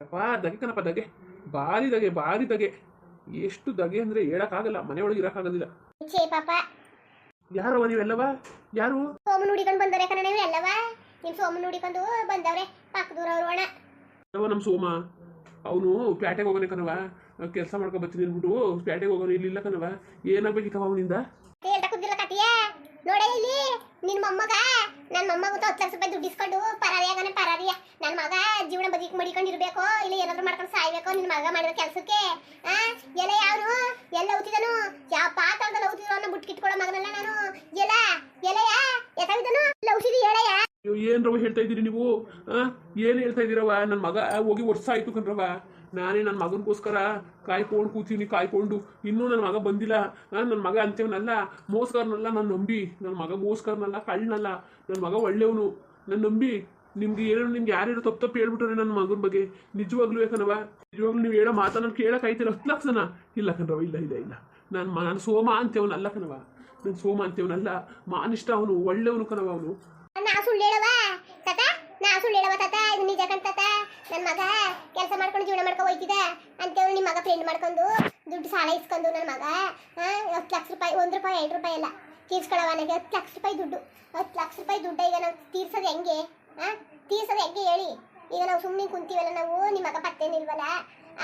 ಅಪ್ಪ ದಗೆ ಕಣಪ್ಪ ದಗೆ. ಬಾರಿ ದಗೆ ಬಾರಿ ದಗೆ. ಎಷ್ಟು ದಗೆ ಅಂದ್ರೆ ಹೇಳಕ್ಕಾಗಲ್ಲ ಮನೆಯೊಳಗೆ ಇರೋಕ್ಕಾಗೋದಿಲ್ಲ. ಛೇ ಪಾಪ. ಯಾರವ ನೀವೆಲ್ಲವ ಯಾರು? ಸೋಮನ್ ಹುಡಿಕೊಂಡು ಬಂದವ್ರೆ ಕಣ ನೀವು ಎಲ್ಲವ? ನಿಮ್ ಸೋಮನ್ ಹುಡಿಕೊಂಡು ಬಂದವ್ರೆ ಪಕ್ಕದೂರವ್ರು ಅಣ್ಣ. ಅವ ನಮ್ಮ ಸೋಮ? ಅವನು ಪ್ಯಾಟೆಗೆ ಹೋಗೋನೆ ಕಣವ ಕೆಲಸ ಮಾಡ್ಕೊ ಬರ್ತೀನಿ ಅಂದ್ಬಿಟ್ಟು ಪ್ಯಾಟೆಗೆ ಹೋಗೋನು ಇಲ್ಲಿಲ್ಲ ಕಣವ ಏನಾಗ್ಬೇಕಿತ್ತವ ಅವನಿಂದ? ಹೇಳ್ತಾ ಕುದ್ದಿಲ್ಲ ಕತಿಯ? ನೋಡೇ ಇಲ್ಲಿ. ನಿನ್ ಮೊಮ್ಮಗ ನನ್ನ ಮೊಮ್ಮಗ ಹತ್ತು ಲಕ್ಷ ರೂಪಾಯಿ ದುಡ್ಡು ಇಸ್ಕೊಂಡು ಪರಾರಿಯಾಗನೆ ಪರಾರಿಯ. ನನ್ನ ಮಗ ಜೀವನ ಬದುಕಿ ಮಡಿಕೊಂಡು ಇರ್ಬೇಕು ಇಲ್ಲ ಏನಾದ್ರು ಮಾಡ್ಕೊಂಡು ಸಾಯ್ಬೇಕು ನಿನ್ ಮಗ ಮಾಡಿದ ಕೆಲ್ಸಕ್ಕೆ? ಎಲ್ಲ ಯಾರು ಎಲ್ಲ ಊತಿದನು ಯಾವ ಪಾತ್ರದಲ್ಲಿ ಊತಿದ್ರು ಅನ್ನೋ ಬುಟ್ ಕಿಟ್ಕೊಳ್ಳೋ ಮಗನಲ್ಲ ನಾನು. ಎಲ್ಲ ಎಲೆಯ ಎತ್ತಾಗಿದ್ದನು ಇಲ್ಲ ಔಷಧಿ ಎಳೆಯ ಏನ್ರವ ಹೇಳ್ತಾ ಇದ್ದೀರಿ ನೀವು? ಏನು ಹೇಳ್ತಾ ಇದ್ದೀರವ ನನ್ನ ಮಗ ಹೋಗಿ ವರ್ಷ ಆಯ್ತು ಕಣ್ರವ ನಾನೇ ನನ್ನ ಮಗನಿಗೋಸ್ಕರ ಕಾಯ್ಕೊಂಡು ಕೂತೀನಿ, ಕಾಯ್ಕೊಂಡು. ಇನ್ನೂ ನನ್ನ ಮಗ ಬಂದಿಲ್ಲ. ನಾನು ನನ್ನ ಮಗ ಅಂತೇವನಲ್ಲ. ಮೋಸ್ಕರ್ನಲ್ಲ ನಾನು ನಂಬಿ. ನನ್ನ ಮಗ ಮೋಸ್ಕರನಲ್ಲ ಕಳ್ಳನಲ್ಲ. ನನ್ನ ಮಗ ಒಳ್ಳೆಯವನು. ನಾನು ನಂಬಿ. ನಿಮ್ಗೆ ಏನೋ ನಿಮ್ಗೆ ಯಾರ್ಯಾರು ತಪ್ಪು ತಪ್ಪು ಹೇಳ್ಬಿಟ್ರೆ ನನ್ನ ಮಗನ ಬಗ್ಗೆ? ನಿಜವಾಗ್ಲೂ ಯಾಕನವ ನಿಜವಾಗ್ಲೂ ನೀವು ಹೇಳೋ ಮಾತಾಡ್ ಕೇಳಕ್ ಹತ್ತು ಇಲ್ಲ ಕಣ್ರವ ಇಲ್ಲ ಇಲ್ಲ ಇಲ್ಲ. ನಾನು ನಾನು ಸೋಮ ಅಂತೇವನಲ್ಲ ಕಣವ ನಾನು ಸೋಮ ಅಂತೇವನಲ್ಲ. ಮಾನಿಷ್ಟ ಅವನು, ಒಳ್ಳೆಯವನು ಕಣವ ಅವನು. ನಾ ಸುಳ್ಳು ಹೇಳವ ತಾತ? ನಾ ಸುಳ್ಳು ಹೇಳವ ತಾತ? ಇದು ನಿಜ ಕಣ್ತಾತ ನನ್ನ ಮಗ ಕೆಲಸ ಮಾಡ್ಕೊಂಡು ಹೋಯ್ತಿದೆ ಅಂತೇಳಿ ನಿಮ್ಮ ಮಗ ಫ್ರೆಂಡ್ ಮಾಡ್ಕೊಂಡು ದುಡ್ಡು ಸಾಲ ಇಸ್ಕೊಂಡು ನನ್ನ ಮಗ ಹತ್ತು ಲಕ್ಷ ರೂಪಾಯಿ, ಒಂದು ರೂಪಾಯಿ, ಎರಡು ರೂಪಾಯಿ ಎಲ್ಲ ತೀರ್ಸ್ಕೊಳವ ನನಗೆ. ಹತ್ತು ಲಕ್ಷ ರೂಪಾಯಿ ದುಡ್ಡು. ಹತ್ತು ಲಕ್ಷ ರೂಪಾಯಿ ದುಡ್ಡು ಈಗ ನಾವು ತೀರ್ಸೋದು ಹೆಂಗೆ? ಹಾ ತೀರ್ಸೋದು ಹೆಂಗೆ ಹೇಳಿ? ಈಗ ನಾವು ಸುಮ್ಮನೆ ಕುಂತೀವಲ್ಲ ನಾವು ನಿಮ್ಮ ಮಗ ಪತ್ತೇನಿಲ್ವಲ್ಲ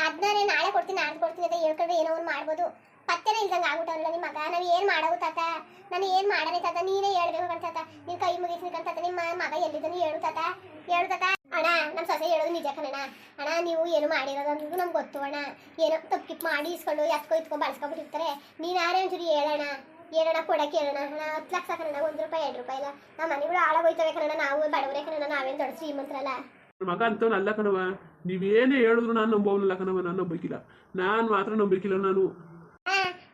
ಅದನ್ನೇ ನಾಳೆ ಕೊಡ್ತೀನಿ ನಾಳೆ ಕೊಡ್ತೀನಿ ಅಂತ ಹೇಳ್ಕೊಂಡ್ರೆ ಏನೋ ಒಂದು ಮಾಡ್ಬೋದು. ಪತ್ತೆನೇ ಇಲ್ದಂಗೆ ಆಗ್ಬಿಟ್ಟವಲ್ಲ ನಿಮ್ಮ ಮಗ. ನಾವು ಏನು ಮಾಡೋದು ತಾತ? ನಾನು ಏನು ಮಾಡನೆ ತಾತ? ನೀನೇ ಹೇಳ್ಬೇಕು ಕಣ್ತಾತ ನೀನು ಕೈ ಮುಗಿಸ್ಬೇಕು ಕಣ್ತಾತ ನಿಮ್ಮ ಮಗ ಎಲ್ಲಿದ್ದಾನೆ? ಹೇಳು ತಾತ. ಹೇಳು ತಾತ. ಅಣ್ಣ ನಮ್ಮ ಸೊಸೆ ಹೇಳೋದು ನಿಜ ಕಣಣ್ಣ. ಅಣ್ಣ, ನೀವು ಏನು ಮಾಡಿರೋದಂದ್ರೂ ನಮ್ಗೆ ಗೊತ್ತು ಅಣ್ಣ. ಏನೋ ತಪ್ಪು ಕಿಪ್ ಮಾಡಿ ಇಸ್ಕೊಂಡು ಎತ್ಕೊ ಇತ್ಕೊಂಡು ಬಳಸ್ಕೊಂಡ್ಬಿಟ್ಟಿರ್ತಾರೆ. ನೀನು ಯಾರೇ ಒಂಚೂರು ಹೇಳೋಣ ಏನಣ್ಣ ಕೊಡಕ್ಕೆ ಹೇಳೋಣ ಅಣ್ಣ, ಹತ್ತು ಲಕ್ಷ ಕಣಣ್ಣ, ಒಂದು ರೂಪಾಯಿ, ಎರಡು ರೂಪಾಯಿ ಇಲ್ಲ. ನಮ್ಮ ಮನೆಗಳು ಹಾಳಾಗೋಯ್ತವೆ ಕಣ ನಾವು ಬಡವರೇ ಕಣ ನಾವೇನು ದೊಡ್ಡ ಶ್ರೀಮಂತರಲ್ಲ. ಅಲ್ಲ ಮಗ ಅಂತ ಅಲ್ಲ ಕಣವ ನೀವೇನೇ ಹೇಳಿದ್ರು ನಾನು ನಂಬೋನಲ್ಲ ಕಣವ ನಾನು ನಂಬಿಕಿಲ್ಲ ನಾನು ಮಾತ್ರ ನಂಬಿಕಿಲ್ಲ ನಾನು.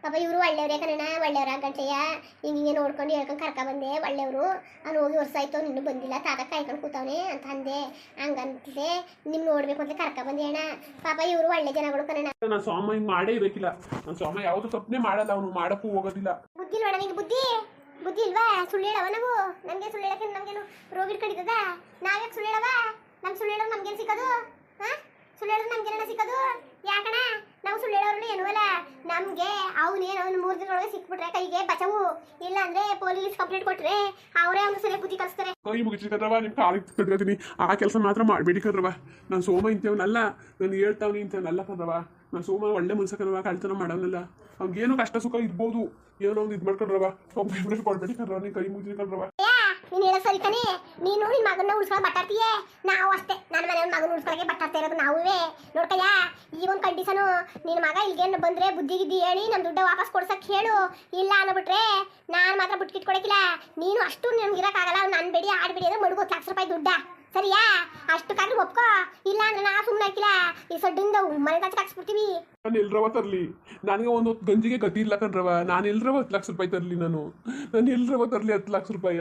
ಆ, ಪಾಪ ಇವರು ಒಳ್ಳೆಯವ್ರೇ ಕಣ ಒಳ್ಳೆಯವ್ರ ಗಂಟೆಯ ಹಿಂಗೆ ಹಿಂಗೆ ನೋಡ್ಕೊಂಡು ಹೇಳ್ಕೊಂಡು ಕರ್ಕ ಬಂದೆ ಒಳ್ಳೆಯವರು. ಅವ್ನು ಹೋಗಿ ವರ್ಷ ಆಯ್ತು ಅವ್ನು ಇನ್ನೂ ಬಂದಿಲ್ಲ. ತಾತ ಕಾಯ್ಕೊಂಡು ಕೂತವನೆ ಅಂತ ಅಂದೆ. ಹಂಗಂತಿದೆ. ನಿಮ್ ನೋಡ್ಬೇಕು ಅಂತ ಕರ್ಕ ಬಂದೆ ಅಣ್ಣ. ಪಾಪ ಇವರು ಒಳ್ಳೆ ಜನಗಳು ಕಣ ನಾನು ಸ್ವಾಮ ಹಿಂಗೆ ಮಾಡೇ ಇರಬೇಕಿಲ್ಲ. ನನ್ನ ಸ್ವಾಮ ಯಾವುದು ತಪ್ಪನೇ ಮಾಡಲ್ಲ ಅವನು ಮಾಡಕ್ಕೂ ಹೋಗೋದಿಲ್ಲ. ಬುದ್ಧಿ ಇಲ್ವಣ ನಿಂಗೆ ಬುದ್ಧಿ? ಬುದ್ಧಿ ಇಲ್ವಾ? ಸುಳ್ಳು ಹೇಳವ ನಾವು ನಮಗೆ ಸುಳ್ಳು ಹೇಳಕ್ಕೆ ನಮ್ಗೇನು ರೋಗ ಕಡಿತದ ನಾವ್ಯಾಕೆ ಸುಳ್ಳು ಹೇಳವ ನಮ್ಗೆ ಸುಳ್ಳು ನಮ್ಗೇನು ಸಿಕ್ಕೋದು? ಹಾ? ಸುಳ್ಳು ಹೇಳೋದು ನಮ್ಗೇನ ಸಿಕ್ಕೋದು? ಯಾಕಣ ನಾವು ಸುಳ್ಳು ಹೇಳೋರು ಏನೂವಲ್ಲ ನಮಗೆ ಅವನೇನು ಅವ್ನು ಮೂರು ದಿನದೊಳಗೆ ಸಿಕ್ಬಿಟ್ರೆ ಕೈಗೆ ಬಚಾವು. ಇಲ್ಲ ಅಂದ್ರೆ ಪೊಲೀಸ್ ಕಂಪ್ಲೇಂಟ್ ಕೊಟ್ರೆ ಅವರೇ ಅವ್ನು ಸರಿಯಾಗಿ ಬುದ್ಧಿ ಕಲಿಸ್ತಾರೆ. ಕೈ ಮುಗಿಸಿ ಕದ್ರವ ನಿಮ್ಮ ಕಾಲಿಗೆ ಕಟ್ಕೊತೀನಿ ಆ ಕೆಲಸ ಮಾತ್ರ ಮಾಡಬೇಡಿ ಕದ್ರವ ನಾನು ಸೋಮ ಇಂಥವನಲ್ಲ. ನಾನು ಹೇಳ್ತಾವ್ನಿ ಇಂಥವನಲ್ಲ ಕದ್ರವ ನಾನು ಸೋಮ ಒಳ್ಳೆ ಮನ್ಸ ಕದ್ರವ ಕಳ್ತನ ಮಾಡೋನಲ್ಲ ಏನು ಕಷ್ಟ ಸುಖ ಇರ್ಬೋದು. ಏನೋ ಒಂದು ಇದು ಮಾಡ್ಕೊಂಡ್ರವ ಒಬ್ಬ ಕೊಡ್ಬೇಡಿ ಕದ್ರವ ನೀನು ಕೈ ಮುಗಿಸಿ ಕದ್ರವ ನೀನ್ ಹೇಳೋ ಸರಿ ತಾನೇ. ನೀನು ನಿನ್ ಮಗನ ಉಳ್ಸ್ಕೊಳಕ್ ಬಟ್ಟಾಡ್ತೀಯೇ? ನಾವು ಅಷ್ಟೇ. ನನ್ನ ಮನೆ ಮಗನ ಉಳ್ಸ್ಕೊಳಕ್ಕೆ ಬಟ್ಟಾಡ್ತಾ ಇರೋದು ನಾವುವೇ. ನೋಡ್ಕಯ್ಯ ಈ ಒಂದು ಕಂಡೀಷನು ನಿನ್ನ ಮಗ ಇಲ್ಗೇನು ಬಂದ್ರೆ ಬುದ್ಧಿ ಗಿದ್ದಿ ಹೇಳಿ ನಮ್ಮ ದುಡ್ಡ ವಾಪಸ್ ಕೊಡ್ಸಕ್ಕೆ ಹೇಳು. ಇಲ್ಲ ಅನ್ನಬಿಟ್ರೆ ನಾನು ಮಾತ್ರ ಬಿಟ್ಕಿಟ್ಕೊಡಕ್ಕಿಲ್ಲ ನೀನು ಅಷ್ಟು ನಮ್ಗೆ ಇರಕ್ಕಾಗಲ್ಲ. ನಾನು ಬೇಡಿ ಆಡ್ಬೇಡಿ ಅಂದ್ರೆ ಮಡುಗು ಹತ್ತು ಲಕ್ಷ ರೂಪಾಯಿ ದುಡ್ಡ. ಸರಿಯಾ? ಅಷ್ಟು ಕಾದ್ರೆ ಒಪ್ಕೋ. ಇಲ್ಲ ಅಂದ್ರೆ ನಾ ಸುಮ್ಮನೆ ಹಾಕಿಲ್ಲ ಈ ಸಡ್ಡಿಂದ ಮನೆ ಕಚ್ಚಿ ಹಾಕ್ಸ್ಬಿಡ್ತೀವಿ. ನಾನು ಎಲ್ರವ ತರಲಿ. ನನಗೆ ಒಂದು ಗಂಜಿಗೆ ಗತಿ ಇಲ್ಲ ಕಣ್ರವ ನಾನು ಎಲ್ರವ ಹತ್ತು ಲಕ್ಷ ರೂಪಾಯಿ ತರಲಿ ನಾನು. ನಾನು ಎಲ್ರವ ತರಲಿ ಹತ್ತು ಲಕ್ಷ ರೂಪಾಯಿ.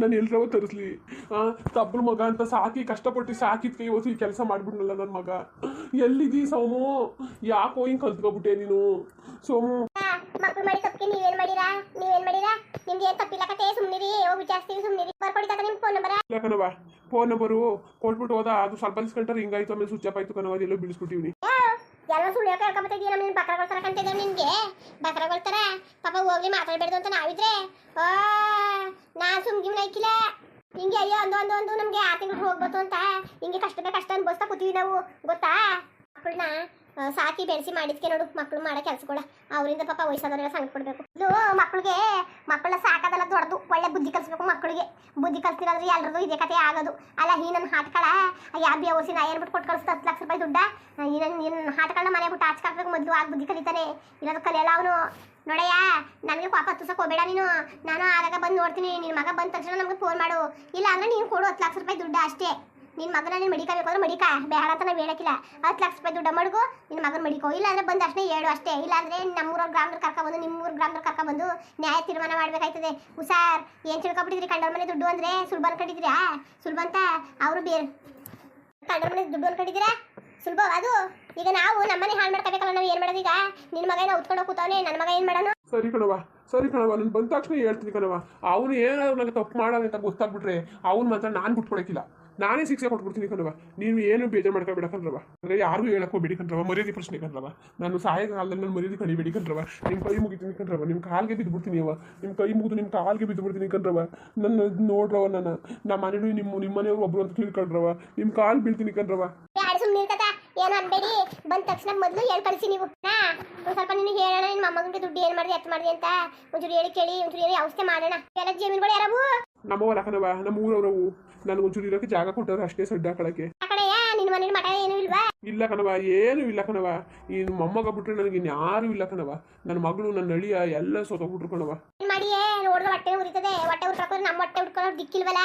ನಾನು ಎಲ್ರವ ತರಿಸ್ಲಿ. ತಬ್ಬಳ ಮಗ ಅಂತ ಸಾಕಿ ಕಷ್ಟಪಟ್ಟು ಸಾಕಿದ್ಕೆ ಇವತ್ತು ಈ ಕೆಲಸ ಮಾಡ್ಬಿಡ್ನಲ್ಲ ನನ್ನ ಮಗ. ಎಲ್ಲಿದ್ದೀ ಸೋಮು? ಯಾಕೋ ಹಿಂಗೆ ಕಲ್ತ್ಕೊಬಿಟ್ಟೆ ನೀನು? ಸೋಮು. ಮಕ್ಕಳು ಮಾಡಿ ತಪ್ಪಿಗೆ ನೀವೇನ್ ಮಾಡಿರಾ? ನೀವೇನ್ ಮಾಡಿರಾ? ನಿಮ್ಗೆ ಏನ್ ತಪ್ಪಿಲ್ಲ ಕತೆ? ಸುಮ್ಮನಿರಿ ಹೋಗಿ ಸುಮ್ಮನಿರಿ ಬರ್ಕೊಡಿ ತಾತ ನಿಮ್ ಫೋನ್ ನಂಬರ ಇಲ್ಲ ಕಣವ ಫೋನ್ ನಂಬರು ಕೊಟ್ಬಿಟ್ಟು ಹೋದ. ಅದು ಸ್ವಲ್ಪ ಇಸ್ಕೊಂಡ್ರೆ ಹಿಂಗಾಯ್ತು. ಆಮೇಲೆ ಸ್ವಿಚ್ ಆಫ್ ಆಯ್ತು ಕಣವ ಅದೆಲ್ಲ ಬಿಡಿಸ್ಬಿಟ್ಟಿವ್ನಿ ಹೇಳ್ಕೊಂಬತ್ತಿದ್ದೀರ ನಿನ್ ಬಕ್ರಗಳ ತರ ಕಂತಿದ್ದೆ ನಿನ್ಗೆ. ಮಾತಾಡಬೇಡ ತರ ಪಾಪ ಹೋಗ್ಲಿ ಮಾತಾಡ್ಬೇಡ್ದು ಅಂತ ನಾವಿದ್ರೆ. ಆ ನಾ ಸುಮ್ಗಿಮ್ನ ಐಕಿಲ್ಲ ಹಿಂಗೆ ಅಯ್ಯೋ ಒಂದು ಒಂದು ಒಂದು ನಮ್ಗೆ ಆ ತಿಂಗಳು ಹೋಗ್ಬೋದು ಅಂತ. ಹಿಂಗೆ ಕಷ್ಟ ಬೇಕು ಕಷ್ಟ ಅನ್ಬೋಸ್ತಾ ಕೂತೀವಿ ನಾವು. ಗೊತ್ತಾ? ಮಕ್ಕಳನ್ನ ಸಾಕಿ ಬೆಳೆಸಿ ಮಾಡಿದ್ಕೆ ನೋಡು ಮಕ್ಕಳು ಮಾಡೋ ಕೆಲಸಗಳ. ಅವರಿಂದ ಪಾಪ ವಯಸ್ಸಾದವರೆಲ್ಲ ಸಂಕಟ ಕೊಡಬೇಕು ಇದು ಮಕ್ಕಳಿಗೆ ಮಕ್ಕಳನ್ನ ಸಾಕೋದಲ್ಲ ದೊಡ್ಡದು, ಒಳ್ಳೆ ಬುದ್ಧಿ ಕಲಿಸ್ಬೇಕು ಮಕ್ಕಳಿಗೆ ಬುದ್ಧಿ ಕಲ್ತಿರೋದ್ರೆ ಎಲ್ಲರದು ಇದೇ ಕತೆ ಆಗೋದು. ಅಲ್ಲ ಈ ನನ್ನ ಹಾಟ್ಕಳ ಯಾ ಬಿ ಓಸಿ ನಾ ಏನ್ಬಿಟ್ಟು ಕೊಟ್ಟು ಕಳಿಸ್ತಾ ಹತ್ತು ಲಕ್ಷ ರೂಪಾಯಿ ದುಡ್ಡ? ಈ ನನ್ನ ಹಾಟ್ಗಳನ್ನ ಮನೆ ಬಿಟ್ಟು ಹಾಕ್ಬೇಕು ಮೊದಲು, ಆಗ ಬುದ್ಧಿ ಕಲಿತಾನೆ. ಇರೋದು ಕಲಿಯಲ್ಲ ಅವನು. ನೋಡಯ್ಯ, ನನಗೆ ಪಾಪ ಹತ್ತುಸಕ್ಕೆ ಹೋಗಬೇಡ ನೀನು. ನಾನು ಆಗಾಗ ಬಂದು ನೋಡ್ತೀನಿ ನಿನ್ನ ಮಗ ಬಂದ ತಕ್ಷಣ ನಮಗೆ ಫೋನ್ ಮಾಡು. ಇಲ್ಲ ಅಂದ್ರೆ ನೀನು ಕೊಡು ಹತ್ತು ಲಕ್ಷ ರೂಪಾಯಿ ದುಡ್ಡು ಅಷ್ಟೇ. ನಿನ್ನ ಮಗನ ನೀನು ಮಡಿಕಬೇಕು ಅಂದ್ರೆ ಮಡಿಕ. ಬೇಡ ಅಂತ ನಾವು ಹೇಳಕ್ಕಿಲ್ಲ. ಹತ್ತು ಲಕ್ಷ ರೂಪಾಯಿ ದುಡ್ಡು ಮಡಗು ನಿನ್ನ ಮಗನ ಮಡಿಕೋ. ಇಲ್ಲ ಅಂದ್ರೆ ಬಂದ ಅಷ್ಟೇ ಹೇಳು ಅಷ್ಟೇ. ಇಲ್ಲ ಅಂದ್ರೆ ನಮ್ಮೂರ ಗ್ರಾಮದಲ್ಲಿ ಕರ್ಕೊಬಂದು, ನಿಮ್ಮೂರ ಗ್ರಾಮದಲ್ಲಿ ಕರ್ಕೊಬಂದು ನ್ಯಾಯ ತೀರ್ಮಾನ ಮಾಡ್ಬೇಕಾಯ್ತದೆ. ಹುಷಾರ್, ಏನು ತಿಳ್ಕೊಬಿಟ್ಟಿದ್ರಿ? ಕಂಡವ್ರ ಮನೆ ದುಡ್ಡು ಅಂದ್ರೆ ಸುಲಭ ಅನ್ಕೊಂಡಿದ್ದೀರಾ? ಸುಲಭ ಅಂತ ಅವರು ಬೇರೆ ಕಂಡವ್ರ ಮನೆ ದುಡ್ಡು ಅನ್ಕೊಂಡಿದ್ದೀರಾ? ಸುಲಭ ಅದು. ಈಗ ನಾವು ನಮ್ಮನೆ ಹಾಳು ಮಾಡ್ಕೋಬೇಕಲ್ಲ, ನಾವು ಏನು ಮಾಡೋದು ಈಗ ನಿನ್ನ ಮಗ ಏನೋ ಉತ್ಕೊಂಡು ಕೂತವನೆ ನನ್ನ ಮಗ ಏನು ಮಾಡೋಣ ಸರಿ ಕಣವ ಸರಿ ಕಣವ ನಾನು ಬಂದ ತಕ್ಷಣ ಹೇಳ್ತೀನಿ ಕಣವ ಅವನು ಏನಾದ್ರು ನನಗೆ ತಪ್ಪು ಮಾಡೋದು ಅಂತ ಗೊತ್ತಾಗ್ಬಿಟ್ರೆ, ಅವ್ನು ಮಾತ್ರ ನಾನು ಬಿಟ್ಕೊಡಕ್ಕಿಲ್ಲ ನಾನೇ ಶಿಕ್ಷೆ ಕೊಟ್ಬಿಡ್ತೀನಿ ಕಣ್ರವ ನೀನು ಏನು ಬೇಜಾರು ಮಾಡ್ಕೊಬೇಡ ಕಣ್ರವ ಅಂದ್ರೆ ಯಾರಿಗೂ ಹೇಳಕ್ ಹೋಗ್ಬೇಡಿ ಕಣ್ರವ ಮರ್ಯಾದೆ ಪ್ರಶ್ನೆ ಕಣ್ರವ ನಾನು ಸಹಾಯ ಕಾಲದಲ್ಲಿ ನಾನು ಮರ್ಯಾದೆ ಬಿಡಿ ಕಣ್ರವ ನಿಮ್ಮ ಕೈ ಮುಗಿತೀನಿ ಕಣ್ರವ ನಿಮ್ಮ ಕಾಲ್ಗೆ ಬಿದ್ದುಬಿಡ್ತೀನಿ ಅವ ನಿಮ್ಮ ಕೈ ಮುಗಿದು ನಿಮ್ಮ ಕಾಲ್ಗೆ ಬಿದ್ದುಬಿಡ್ತೀನಿ ಕಣ್ರವ ನನ್ನ ನೋಡ್ರವ ನಾನು. ನಮ್ಮ ಮನೆಯೂ ನಿಮ್ಮ ನಿಮ್ಮ ಮನೆಯವರು ಒಬ್ರು ಅಂತ ತಿಳ್ಕೊಂಡ್ರವ ನಿಮ್ಮ ಕಾಲ್ ಬೀಳ್ತೀನಿ ಕಣ್ರವ ಏನು ಅನ್ಬೇಡಿ. ಬಂದ ತಕ್ಷಣ ಮೊದಲು ಹೇಳ್ ಕಳಿಸಿ ನೀವು. ಒಂದ್ ಸ್ವಲ್ಪ ನಿನಗೆ ಹೇಳೋಣ. ನಿಮ್ಮ ಮೊಮ್ಮಗನಿಗೆ ದುಡ್ಡು ಏನು ಮಾಡಿದೆ ಎತ್ತ ಮಾಡಿದೆ ಅಂತ. ಒಂಚೂರು ಹೇಳಿ ಕೇಳಿ ಒಂಚೂರು ಹೇಳಿ ಔಷಧಿ ಮಾಡೋಣ. ಎಲ್ಲ ಜಮೀನುಗಳು ಯಾರವು? ನಮ್ಮ ಲಕ್ಕನವ ನಮ್ಮ ಊರವ್ರವು ನನಗೆ ಒಂಚೂರು ಇರೋಕೆ ಜಾಗ ಕೊಟ್ಟವ್ರು ಅಷ್ಟೇ ಸಡ್ಡ ಇಲ್ವಾ? ಇಲ್ಲ ಕಣವ ಏನು ಇಲ್ಲ ಕಣವ ಈ ಮೊಮ್ಮಗ ಬಿಟ್ರೆ ನನಗೆ ಇನ್ಯಾರು ಇಲ್ಲ ಕಣವ ನನ್ನ ಮಗಳು ನನ್ನ ಅಳಿಯ ಎಲ್ಲ ಸೊತೋಗ್ಬಿಟ್ರು ಕಣವ ಮಾಡಿಯೇ ನೋಡಿದ್ರೆ ಹೊಟ್ಟೆ ಉರಿತದೆ. ಹೊಟ್ಟೆ ಉರ್ಕೊಳಕ್ಕೆ ನಮ್ಮ ಹೊಟ್ಟೆ ಉಟ್ಕೊಳ್ಳೋ ದಿಕ್ಕಿಲ್ವಲ್ಲ?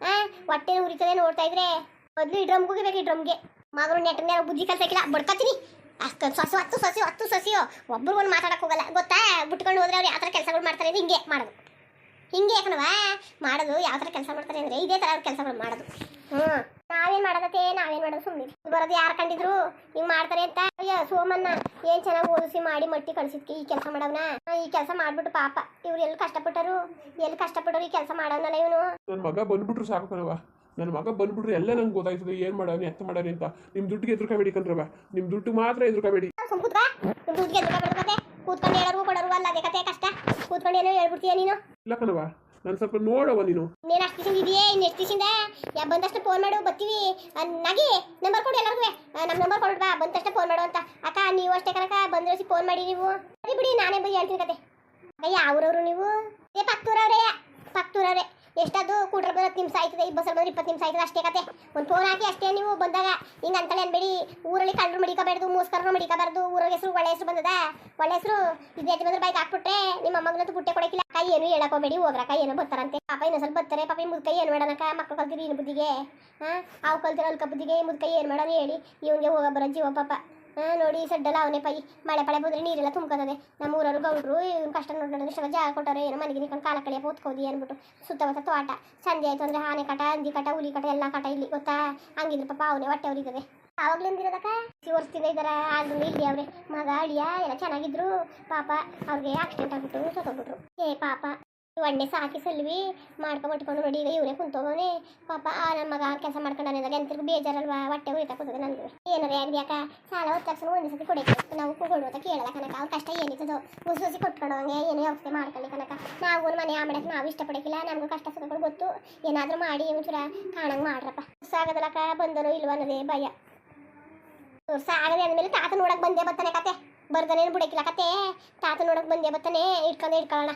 ಆ ಹೊಟ್ಟೆ ಉರಿತದೆ ನೋಡ್ತಾ ಇದ್ರೆ. ಮೊದಲು ಈ ಡ್ರಮ್ಗೆ ಹೋಗಿಬೇಕು ಈ ಡ್ರಮ್ಗೆ. ಮಗರು ನೆಟ್ಟನೆ ಬುದ್ಧಿ ಕಲ್ಸಕ್ಕಿಲ್ಲ ಬಡ್ಕತೀನಿ ಅಷ್ಟು ಸೊಸು ಹತ್ತು ಸಸಿ ಹತ್ತು ಸೊಸಿಯೋ. ಒಬ್ರು ಒಂದು ಮಾತಾಡಕ್ ಹೋಗಲ್ಲ ಗೊತ್ತಾ? ಬಿಟ್ಕೊಂಡು ಹೋದ್ರೆ ಅವ್ರು ಯಾವ ಥರ ಕೆಲಸಗಳು ಮಾಡ್ತಾರೆ ಹಿಂಗೆ ಮಾಡೋದು. ಹಿಂಗೆ ಯಾಕನವ ಮಾಡೋದು ಯಾವ ಥರ ಕೆಲಸ ಮಾಡ್ತಾರೆ ಅಂದರೆ ಇದೇ ಥರ ಅವ್ರ ಕೆಲಸಗಳು ಮಾಡೋದು. ಹ್ಞೂ ನಾವೇನ್ ಮಾಡೋದತ್ತೆ? ನಾವೇನು ಮಾಡೋದು ಸುಮ್ಮನೆ ಬರೋದು ಯಾರು ಕಂಡಿದ್ರು? ಹಿಂಗೆ ಮಾಡ್ತಾರೆ ಅಂತ ಅಯ್ಯ ಸೋಮನ್ನ ಏನು ಚೆನ್ನಾಗಿ ಓದಿಸಿ ಮಾಡಿ ಮಟ್ಟಿ ಕಳಿಸಿದ್ಕಿ ಈ ಕೆಲಸ ಮಾಡವ್ನ? ಈ ಕೆಲಸ ಮಾಡ್ಬಿಟ್ಟು ಪಾಪ. ಇವ್ರು ಎಲ್ಲಿ ಕಷ್ಟಪಟ್ಟರು? ಎಲ್ಲಿ ಕಷ್ಟಪಟ್ಟರು ಈ ಕೆಲಸ ಮಾಡವ್ನಲ್ಲ ಇವನು? ನನ್ನ ಮಗ ಬಂದ್ಬಿಟ್ರು ಸಾಕು ಕಣವ ನನ್ನ ಮಗ ಬಂದ್ಬಿಟ್ರೆ ಎಲ್ಲ ನಂಗೆ ಗೊತ್ತಾಯ್ತದೆ. ಏನು ಮಾಡೋಣ ಎತ್ತ ಮಾಡೋಣ ಅಂತ. ನಿಮ್ಮ ದುಡ್ಡಿಗೆ ಎದುರ್ಕೋಬೇಡಿ ಕಣ್ರವ ನಿಮ್ಮ ದುಡ್ಡು ಮಾತ್ರ ಎದುರ್ಕೋಬೇಡಿ. ಸುಮ್ ಕೂತ್ಕ. ದುಡ್ಡಿಗೆ ಕೂತ್ಕೊಂಡು ಹೇಳೋರು ಕೊಡೋರು ಅಲ್ಲ ಅದೇ ಕತೆ ಕಷ್ಟ. ಕೂತ್ಕೊಂಡು ಏನೋ ಹೇಳ್ಬಿಡ್ತೀಯ ನೀನು? ಇಲ್ಲ ಕಣವ ನಾನು ಸ್ವಲ್ಪ ನೋಡವ ನೀನು. ನೀನು ಅಷ್ಟು ದಿವಸ ಇದೆಯೇ ಇನ್ನು ಎಷ್ಟು ದಿವಸದಿಂದ? ಯಾ ಬಂದಷ್ಟು ಫೋನ್ ಮಾಡು ಬರ್ತೀವಿ. ನಗಿ ನಂಬರ್ ಕೊಡಿ ಎಲ್ಲರಿಗೂ. ನಮ್ಮ ನಂಬರ್ ಕೊಡ್ಬಾ ಬಂದಷ್ಟು ಫೋನ್ ಮಾಡು ಅಂತ. ಅಕ್ಕ ನೀವು ಅಷ್ಟೇ ಕನಕ ಬಂದ್ರೆ ಫೋನ್ ಮಾಡಿ ನೀವು. ಸರಿ ಬಿಡಿ ನಾನೇ ಬೈ ಹೇಳ್ತೀನಿ ಕತೆ. ಅಯ್ಯ ಅವ್ರವ್ರು ನೀವು. ಏ ಪಕ್ತೂರವ್ರೆ ಪಕ್ತೂರವ್ರೆ ಎಷ್ಟದು ಕೂಟ್ರ ಬಂದ್ರೆ ನಿಮಿಷ ಆಯ್ತದೆ ಈ ಬಸ್ಸಲ್ಲಿ ಬಂದ್ರೆ ಇಪ್ಪತ್ತು ನಿಮಿಷ ಆಯ್ತದೆ ಅಷ್ಟೇ ಕತೆ. ಒಂದು ಫೋನ್ ಹಾಕಿ ಅಷ್ಟೇ ನೀವು ಬಂದಾಗ ಹಿಂಗೆ ಅಂತಲೇ ಅನ್ಬೇಡಿ, ಊರಲ್ಲಿ ಕಳ್ಳರು ಮಡಿಕಬಾರ್ದು ಮೂಸ್ಕರನು ಮಡಿಕಬಾರ್ದು ಊರಿಗೆ ಹೆಸರು ಒಳ್ಳೆ ಹೆಸರು ಬಂದದ? ಒಳ್ಳೆ ಹೆಸರು ಇದು ಎದ್ದು ಬಂದ್ರೆ ಬೈಕ್ ಹಾಕ್ಬಿಟ್ರೆ ನಿಮ್ಮ ಅಮ್ಮಗನಂತೂ ಬುಟ್ಟೆ ಕೊಡಕ್ಕಿಲ್ಲ ಕೈ ಏನು ಹೇಳಕೋಬೇಡಿ ಹೋಗ್ರ ಹೋಗ್ರಕ್ಕ ಏನೋ ಬರ್ತಾರಂತೆ. ಪಾಪ ಇನ್ನೊಂದು ಸ್ವಲ್ಪ ಬರ್ತಾರೆ ಪಾಪ ಮುದ್ಕೈ ಏನು ಮಾಡೋಣಕ್ಕ? ಮಕ್ಕಳು ಕಲ್ತಿರಿ ಇನ್ನು ಬುದ್ಧಿಗೆ ಹಾಂ? ಅವು ಕಲ್ತಿರೋ ಅಲ್ಕ ಬುದ್ಧಿಗೆ ಮುದ್ಕೈ ಏನು ಮಾಡೋಣ ಹೇಳಿ. ಇವನಿಗೆ ಹೋಗ ಬರೋ ಜೀವ ಪಾಪ. ನೋಡಿ ಸಡ್ಡಲ್ಲ ಅವನೇ ಪೈ. ಮಳೆ ಪಳೆ ಬಂದ್ರೆ ನೀರೆಲ್ಲ ತುಂಬ್ಕೊತದೆ. ನಮ್ಮ ಊರವರು ಗೌಡ್ರು, ಇವ್ನ ಕಷ್ಟ ನೋಡಿ ನೋಡಿ ಇಷ್ಟ ಜಾಗ ಕೊಟ್ಟವ್ರೆ, ಏನೋ ಮನೆಗೆ ನಿಂತ್ಕೊಂಡು ಕಾಲ ಕಳೆಯ ಓದ್ಕೋದಿ ಅಂದ್ಬಿಟ್ಟು ಸುತ್ತಮುತ್ತ ತೋಟ. ಸಂಜೆ ಆಯ್ತು ಅಂದ್ರೆ ಆನೆ ಕಟ, ಹಂದಿ ಕಟ, ಹುಲಿ ಕಟ, ಎಲ್ಲ ಕಟ ಇಲ್ಲಿ. ಗೊತ್ತಾ? ಹಂಗಿದ್ರೆ ಪಾಪ ಅವನೇ ಹೊಟ್ಟೆ ಆವಾಗ್ಲಿಂದ ಆವಾಗ್ಲಿಂದಿರೋದಕ್ಕ ವರ್ಷದಿಂದ ಇದರ ಆದ್ರೂ ಇಲ್ಲಿ ಅವ್ರೆ. ಮಗ ಅಳಿಯ, ಎಲ್ಲ ಚೆನ್ನಾಗಿದ್ರು. ಪಾಪ ಅವ್ರಿಗೆ ಆಕ್ಸಿಡೆಂಟ್ ಆಗ್ಬಿಟ್ಟು ಸತ್ತೋಗ್ಬಿಟ್ರು. ಏ, ಪಾಪ. ಒಣ್ಣೆ ಸಾಕಿ ಸಲ್ವಿ ಮಾಡ್ಕೊಂಡ್ ಮಟ್ಕೊಂಡು ನೋಡಿ, ಈಗ ಇವನೇ ಕುಂತೋಗವನೆ ಪಾಪ ಆ ನನ್ನ ಮಗ ಕೆಲಸ ಮಾಡ್ಕೊಂಡು ಎಂತರಿಗೂ ಬೇಜಾರಲ್ವಾ? ಹೊಟ್ಟೆ ಉರಿತಾ ಕೂತದೆ ನನಗೆ. ಏನಾರ ಯಾರು ಯಾಕ ಸಾಲ ಹೊತ್ತು ತಕ್ಷಣ ಒಂದು ಸತಿ ಕೊಡಿ ನಾವು ಕೊಡುವಂತ ಕೇಳಲ್ಲ ಕನಕ. ಅವ್ರ ಕಷ್ಟ ಏನಿತ್ತದ ಉಸಿ ಉಸಿ ಕೊಟ್ಕೊಂಡವಂಗೆ ಏನೇ ವ್ಯವಸ್ಥೆ ಮಾಡ್ಕೊಳ್ಳಿ ಕನಕ. ನಾವು ಮನೆ ಆಮೇಲೆ ನಾವು ಇಷ್ಟಪಡಕ್ಕಿಲ್ಲ ನಮಗೂ ಕಷ್ಟ ಸುಖಗಳು ಗೊತ್ತು. ಏನಾದರೂ ಮಾಡಿ ಒಂಚೂರ ಕಾಣಂಗೆ ಮಾಡ್ರಪ್ಪ. ಸಾಗದಲಕ ಬಂದನೋ ಇಲ್ವ ಅನ್ನೋದೇ ಭಯ. ಸಾಗದೆ ಅಂದಮೇಲೆ ತಾತ ನೋಡಕ್ಕೆ ಬಂದೇ ಬರ್ತಾನೆ ಕತೆ. ಬರ್ದನೇನು ಬಿಡಕ್ಕಿಲ್ಲ ಕತೆ. ತಾತ ನೋಡಕ್ಕೆ ಬಂದೇ ಬರ್ತಾನೆ ಇಟ್ಕೊಂಡೆ ಇಟ್ಕೊಳ್ಳೋಣ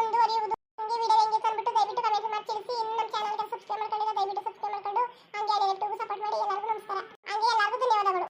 ಮುಂದುವರಿಯುವುದು. ಈ ವಿಡಿಯೋ ಹೆಂಗೆ ಅಂದ್ಬಿಟ್ಟು ದಯವಿಟ್ಟು ಕಮೆಂಟ್ ಮಾಡಿ ತಿಳಿಸಿ. ಇನ್ನು ನಮ್ಮ ಚಾನಲ್ಗೆ ಸಬ್ಸ್ಕ್ರೈಬ್ ಮಾಡ್ಕೊಂಡಿರೋ ದಯವಿಟ್ಟು ಸಬ್ಸ್ಕ್ರೈಬ್ ಮಾಡ್ಕೊಂಡು ಹಂಗೆ ಎಲ್ಲರಿಗೂ ಸಪೋರ್ಟ್ ಮಾಡಿ. ಎಲ್ಲರಿಗೂ ನಮಸ್ಕಾರ. ಹಂಗೆ ಎಲ್ಲರಿಗೂ ಧನ್ಯವಾದಗಳು.